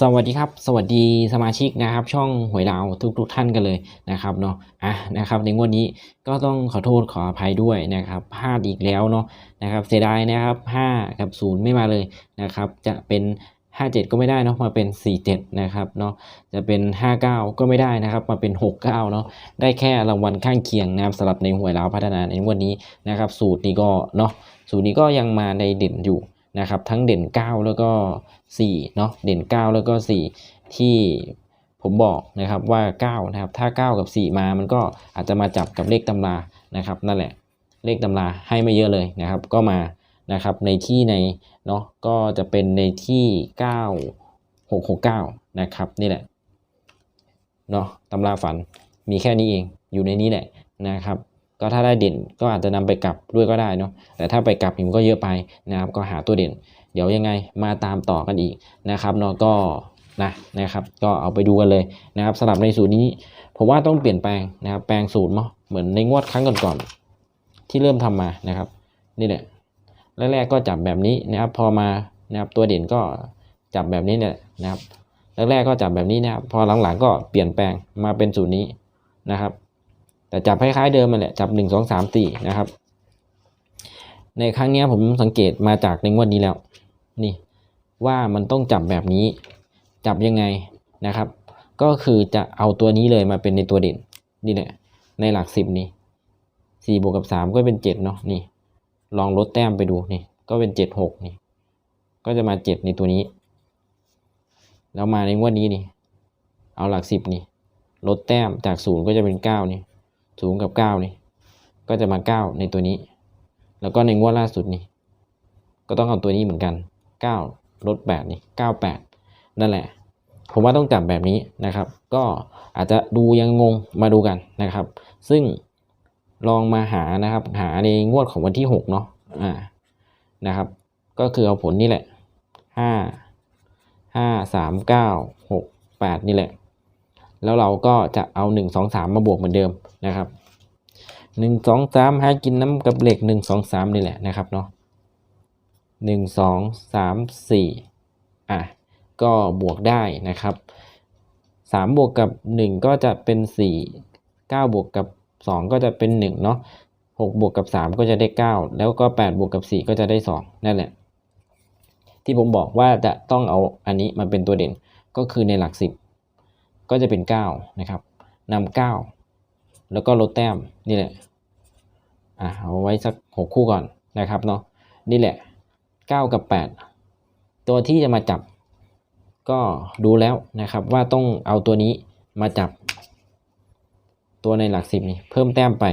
สวัสดีครับ สวัสดีสมาชิกนะครับ ช่องหวยดาวทุกทุกๆท่านกันเลยนะครับเนาะอะนะครับในงวดนี้ก็ต้องขอโทษขออภัยด้วยนะครับพลาดอีกแล้วเนาะนะครับเสียดายนะครับ 5 กับ 0 ไม่มาเลยนะครับ จะเป็น 57 ก็ไม่ได้เนาะมาเป็น 47 นะครับเนาะจะเป็น 59 ก็ไม่ได้นะครับ มาเป็น 69 เนาะได้แค่รางวัลข้างเคียงนะครับสำหรับในหวยดาวพัฒนาในงวดนี้นะครับ สูตรนี้ก็เนาะสูตรนี้ก็ยังมาในเด่นอยู่ นะครับทั้งเด่น 9 แล้วก็4เนาะเด่น 9 แล้วก็ 4 ที่ผมบอกนะครับว่า9นะครับถ้า 9 กับ 4 มามันก็อาจจะมาจับกับเลขตำรานะครับนั่นแหละเลขตำราให้ไม่เยอะเลยนะครับก็มานะครับในที่ในเนาะก็จะเป็นในที่ 9 6 6 9 นะครับนี่แหละเนาะตำราฝันมีแค่นี้เองอยู่ในนี้แหละนะครับ ก็ถ้าได้เด่นก็อาจจะนำไปกลับด้วยก็ได้เนาะแต่ถ้าไปกลับมันก็เยอะไปนะครับก็หาตัวเด่น เดี๋ยวยังไงมาตามต่อกันอีกนะครับเนาะก็นะนะครับก็เอาไปดูกันเลยนะครับสำหรับในสูตรนี้ผมว่าต้องเปลี่ยนแปลงนะครับแปลงสูตรเนาะเหมือนในงวดครั้งก่อนๆที่เริ่มทำมานะครับนี่แหละแรกๆก็จับแบบนี้นะครับพอมานะครับตัวเด่นก็จับแบบนี้เนี่ยนะครับแรกๆก็จับแบบนี้นะครับพอหลังๆก็เปลี่ยนแปลงมาเป็นสูตรนี้นะครับ แต่จับคล้ายๆเดิมมาแหละจับหนึ่งสองสามสี่นะครับ ในครั้งนี้ผมสังเกตมาจากในงวดนี้แล้ว นี่ว่ามันต้องจับแบบนี้ จับยังไงนะครับ ก็คือจะเอาตัวนี้เลยมาเป็นในตัวเด่นนี่แหละในหลักสิบนี้สี่บวกกับสามก็เป็นเจ็ดเนาะนี่ ลองลดแต้มไปดูนี่ ก็เป็นเจ็ดหกนี่ ก็จะมาเจ็ดในตัวนี้ แล้วมาในงวดนี้นี่ เอาหลักสิบนี่ ลดแต้มจากศูนย์ก็จะเป็นเก้านี่ ศูนย์กับเก้านี่ ก็จะมาเก้าในตัวนี้ แล้วก็ในงวดล่าสุดนี่ ก็ต้องเอาตัวนี้เหมือนกันเก้าลดแปดนี่เก้าแปดนั่นแหละ ผมว่าต้องจับแบบนี้นะครับ ก็อาจจะดูยังงงมาดูกันนะครับ ซึ่งลองมาหานะครับ หาในงวดของวันที่หกเนาะอ่านะครับ ก็คือเอาผลนี่แหละห้าห้าสามเก้าหกแปดนี่แหละ แล้วเราก็จะเอาหนึ่งสองสามมาบวกเหมือนเดิมนะครับหนึ่งสองสามให้กินน้ำกับเหล็กหนึ่งสองสามนี่แหละนะครับเนาะหนึ่งสองสามสี่อะก็บวกได้นะครับสามบวกกับหนึ่งก็จะเป็นสี่เก้าบวกกับสองก็จะเป็นหนึ่งเนาะหกบวกกับสามก็จะได้เก้าแล้วก็แปดบวกกับสี่ก็จะได้สองนั่นแหละ ที่ผมบอกว่าจะต้องเอาอันนี้มาเป็นตัวเด่นก็คือในหลักสิบ ก็จะเป็น9นะครับนำ9แล้วก็ลดแต้มนี่แหละอะเอาไว้สัก 6 คู่ก่อนนะครับเนาะนี่แหละ 9 กับ 8 ตัวที่จะมาจับ ก็ดูแล้วนะครับว่าต้องเอาตัวนี้มาจับ ตัวในหลักสิบนี่เพิ่มแต้มไป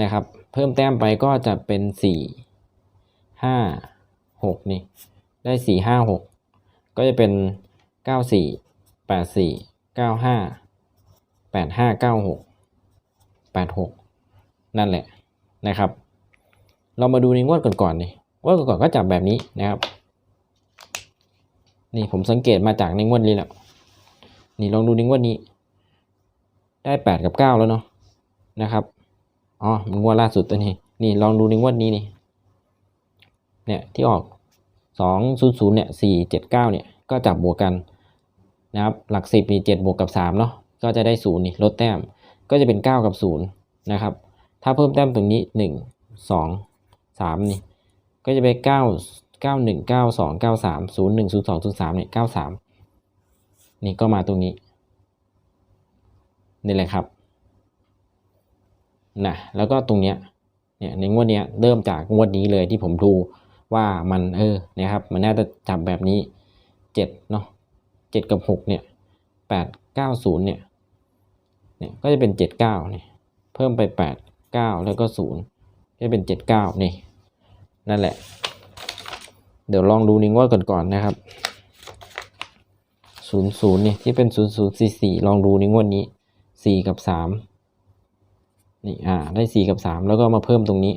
นะครับเพิ่มแต้มไปก็จะเป็น 4 5 6 นี่ได้ 4 5 6 ก็จะเป็น 9 4 8 4 9 5 8 5 9 6 8 6นั่นแหละนะครับ เรามาดูในงวดก่อนๆนี่งวดก่อนๆก็จับแบบนี้นะครับ นี่ผมสังเกตมาจากในงวดนี้แหละนี่ลองดูในงวดนี้ ได้8กับ9แล้วเนาะนะครับอ๋อมันงวดล่าสุดตัวนี้ นี่ลองดูในงวดนี้นี่เนี่ยที่ออก200เนี่ย479เนี่ยก็จับบวกกัน นะครับหลักสิบมีเจ็ดบวกกับสามเนาะก็จะได้ศูนย์นี่ลดแต้มก็จะเป็นเก้ากับศูนย์นะครับถ้าเพิ่มแต้มตรงนี้หนึ่งสองสามนี่ก็จะเป็นเก้าเก้าหนึ่งเก้าสองเก้าสามศูนย์หนึ่งศูนย์สองศูนย์สามเนี่ยเก้าสามนี่ก็มาตรงนี้นี่แหละครับนะแล้วก็ตรงเนี้ยเนี่ยในงวดเนี้ยเริ่มจากงวดนี้เลยที่ผมดูว่ามันเออนะครับมันน่าจะจับแบบนี้เจ็ดเนาะ เจ็ดกับหกเนี่ยแปดเก้าศูนย์เนี่ย เนี่ย ก็จะเป็นเจ็ดเก้าเนี่ย เพิ่มไปแปดเก้าแล้วก็ศูนย์จะเป็นเจ็ดเก้านี่ นั่นแหละ เดี๋ยวลองดูในงวดก่อนๆนะครับศูนย์ศูนย์เนี่ย ที่เป็นศูนย์ศูนย์สี่สี่ลองดูในงวดนี้สี่กับสามนี่ อ่า ได้สี่กับสามแล้วก็มาเพิ่มตรงนี้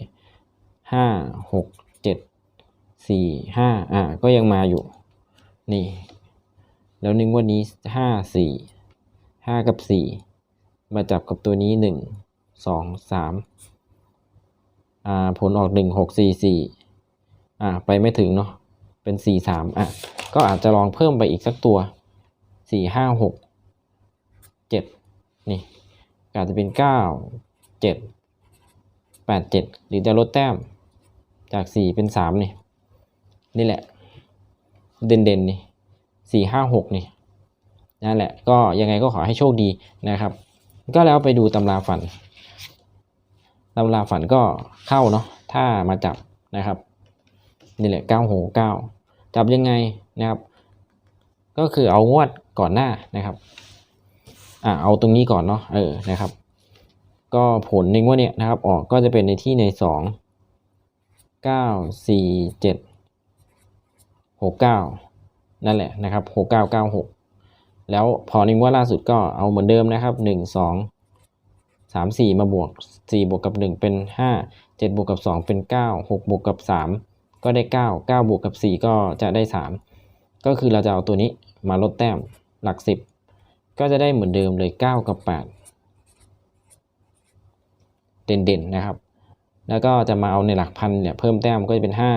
ห้าหกเจ็ดสี่ห้าอ่า ก็ยังมาอยู่ นี่ แล้วหนึ่งวันนี้ห้าสี่ห้ากับสี่มาจับกับตัวนี้หนึ่งสองสามอ่าผลออกหนึ่งหกสี่สี่อ่าไปไม่ถึงเนาะเป็นสี่สามอะก็อาจจะลองเพิ่มไปอีกสักตัวสี่ห้าหกเจ็ดนี่อาจจะเป็นเก้าเจ็ดแปดเจ็ดหรือจะลดแต้มจากสี่เป็นสามนี่นี่แหละ เด่นเด่นๆนี่ สี่ห้าหกนี่นั่นแหละก็ยังไงก็ขอให้โชคดีนะครับ ก็แล้วไปดูตำราฝันตำราฝันก็เข้าเนาะถ้ามาจับนะครับนี่แหละเก้าหเก้าจับยังไงนะครับ ก็คือเอางวดก่อนหน้านะครับอ่าเอาตรงนี้ก่อนเนาะเออนะครับ ก็ผลในงวดเนี้ยนะครับออกก็จะเป็นในที่ในสองเก้าสี่เจ็ดหกเก้า นั่นแหละนะครับหกเก้าเก้าหกแล้วพอในงวดล่าสุดก็เอาเหมือนเดิมนะครับหนึ่งสองสามสี่มาบวกสี่บวกกับหนึ่งเป็นห้าเจ็ดบวกกับสองเป็นเก้าหกบวกกับสามก็ได้เก้าเก้าบวกกับสี่ก็จะได้สามก็คือเราจะเอาตัวนี้มาลดแต้มหลักสิบก็จะได้เหมือนเดิมเลยเก้ากับแปดเด่นๆนะครับ แล้วก็จะมาเอาในหลักพันเนี่ยเพิ่มแต้มก็จะเป็นห้า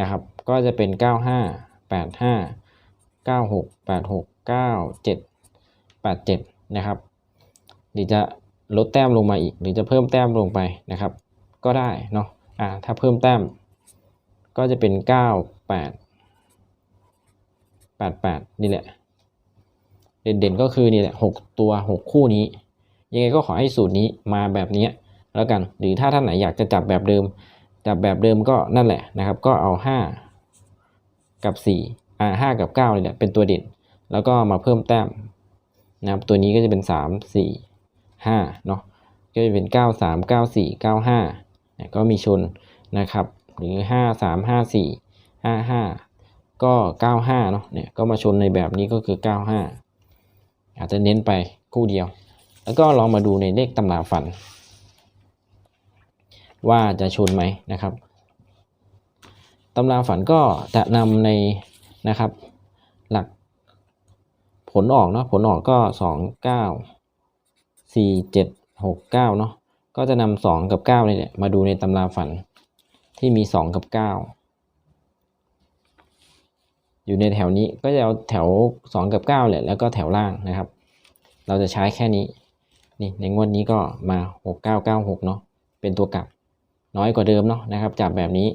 นะครับ ก็จะเป็นเก้าห้าแปดห้าเก้าหกแปดหกเก้าเจ็ดแปดเจ็ดนะครับ หรือจะลดแต้มลงมาอีก หรือจะเพิ่มแต้มลงไปนะครับ ก็ได้เนาะอ่าถ้าเพิ่มแต้มก็จะเป็นเก้าแปดแปดแปดนี่แหละ เด่นๆก็คือนี่แหละหกตัวหกคู่นี้ ยังไงก็ขอให้สูตรนี้มาแบบนี้แล้วกัน หรือถ้าท่านไหนอยากจะจับแบบเดิม จับแบบเดิมก็นั่นแหละนะครับ ก็เอาห้ากับสี่อ่าห้ากับเก้านี่แหละเป็นตัวเด่น แล้วก็มาเพิ่มแต้มนะครับตัวนี้ก็จะเป็นสามสี่ห้าเนาะก็จะเป็นเก้าสามเก้าสี่เก้าห้าเนี่ยก็มีชนนะครับ หรือห้าสามห้าสี่ห้าห้าก็เก้าห้าเนาะเนี่ยก็มาชนในแบบนี้ก็คือเก้าห้าอาจจะเน้นไปคู่เดียว แล้วก็ลองมาดูในเลขตำราฝัน ว่าจะชนไหมนะครับตำราฝันก็จะนำในนะครับ หลักผลออกเนาะผลออกก็สองเก้าสี่เจ็ดหกเก้าเนาะก็จะนำสองกับเก้าเนี่ยมาดูในตำราฝันที่มีสองกับเก้าอยู่ในแถวนี้ก็จะเอาแถวสองกับเก้าแหละแล้วก็แถวล่างนะครับ เราจะใช้แค่นี้นี่ในงวดนี้ก็มาหกเก้าเก้าหกเนาะเป็นตัวกลับ น้อยกว่าเดิมเนาะนะครับจับแบบนี้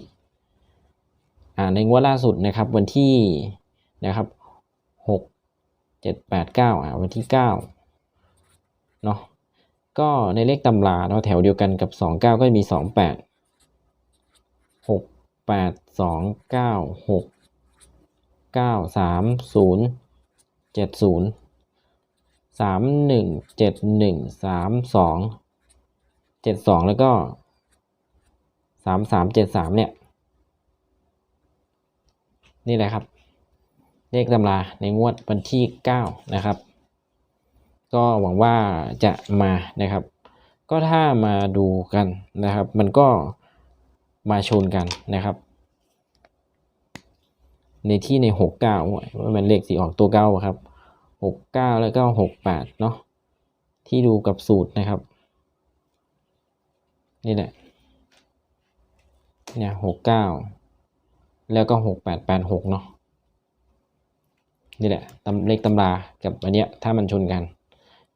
อ่าในงวดล่าสุดนะครับวันที่นะครับหกเจ็ดแปดเก้าอ่าวันที่เก้าเนาะก็ในเลขตำราเนาะแถวเดียวกันกับสองเก้าก็มีสองแปดหกแปดสองเก้าหกเก้าสามศูนย์เจ็ดศูนย์สามหนึ่งเจ็ดหนึ่งสามสองเจ็ดสองแล้วก็ สามสามเจ็ดสามเนี่ย นี่แหละครับ เลขตำราในงวดวันที่9นะครับ ก็หวังว่าจะมานะครับ ก็ถ้ามาดูกันนะครับ มันก็มาชนกันนะครับ ในที่ใน69ว่ามันเลขสีออกตัวเก้าครับ69แล้วก็68เนาะที่ดูกับสูตรนะครับ นี่แหละ เนี่ยหกเก้าแล้วก็หกแปดแปดหกเนาะนี่แหละตำเลขตำรากับอันเนี้ยถ้ามันชนกัน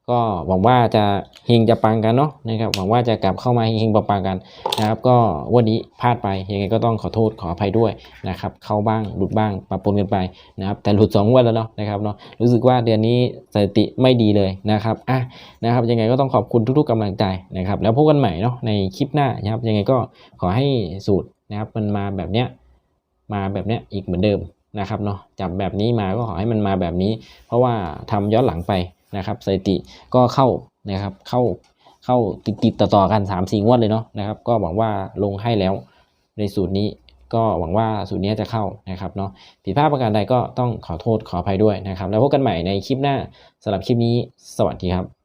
ก็หวังว่าจะเฮงจะปังกันเนาะนะครับหวังว่าจะกลับเข้ามาเฮงๆปังๆกันนะครับ ก็วันนี้พลาดไปยังไงก็ต้องขอโทษขออภัยด้วยนะครับเข้าบ้างหลุดบ้างปะปนกันไปนะครับ แต่หลุดสองวันแล้วเนาะนะครับเนาะรู้สึกว่าเดือนนี้สถิติไม่ดีเลยนะครับอะนะครับ ยังไงก็ต้องขอบคุณทุกๆกำลังใจนะครับ แล้วพบกันใหม่เนาะในคลิปหน้านะครับยังไงก็ขอให้สูตรนะครับมันมาแบบเนี้ยมาแบบเนี้ยอีกเหมือนเดิมนะครับเนาะจับแบบนี้มาก็ขอให้มันมาแบบนี้ เพราะว่าทำย้อนหลังไป นะครับสถิติก็เข้านะครับเข้าเข้าติดติดต่อต่อกัน3ามสี่งวดเลยเนาะนะครับ ก็หวังว่าลงให้แล้วในสูตรนี้ก็หวังว่าสูตรนี้จะเข้านะครับเนาะผิดพลาดประการใดก็ต้องขอโทษขออภัยด้วยนะครับ แล้วพบกันใหม่ในคลิปหน้าสำหรับคลิปนี้ สวัสดีครับ